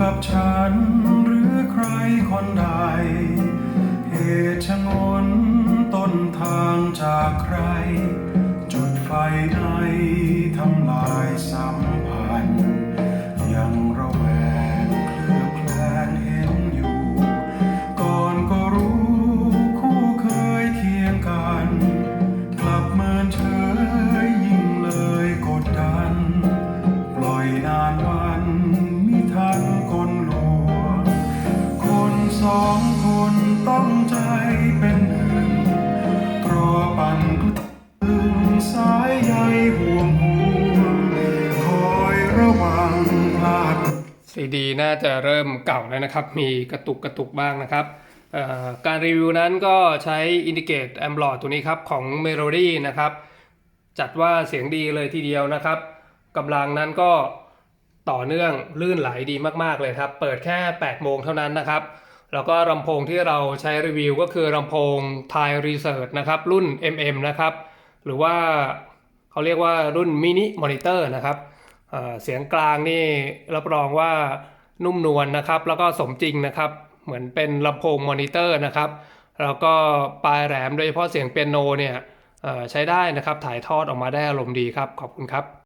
กับฉัน หรือใครคนใด เหตุชะงนต้นทางจากใคร จุดไฟในทำลายสัม องคนต้องใจเป็นหนึ่งเพราะปั่นถึงสายใยห่วงห่วงคอยระวังพลาดซีดีน่าจะเริ่มเก่าแล้วนะครับ มีกระตุกกระตุกบ้างนะครับการรีวิวนั้นก็ใช้ Indicate a m b l o d ตัวนี้ครับ ของ Melody นะครับ จัดว่าเสียงดีเลยทีเดียวนะครับกำลังนั้นก็ต่อเนื่องลื่นไหลดีมาก ๆ เลยครับ เปิดแค่ 8 โมงเท่านั้นนะครับ แล้วก็ลำโพงที่เราใช้รีวิวก็คือลำโพง Thai Research นะครับ รุ่น MM นะครับ หรือว่าเขาเรียกว่ารุ่นมินิมอนิเตอร์นะครับเสียงกลางนี่รับรองว่านุ่มนวลนะครับ แล้วก็สมจริงนะครับ เหมือนเป็นลำโพงมอนิเตอร์นะครับ แล้วก็ปลายแหลมโดยเฉพาะเสียงเปียโนเนี่ยใช้ได้นะครับถ่ายทอดออกมาได้อารมณ์ดีครับ ขอบคุณครับ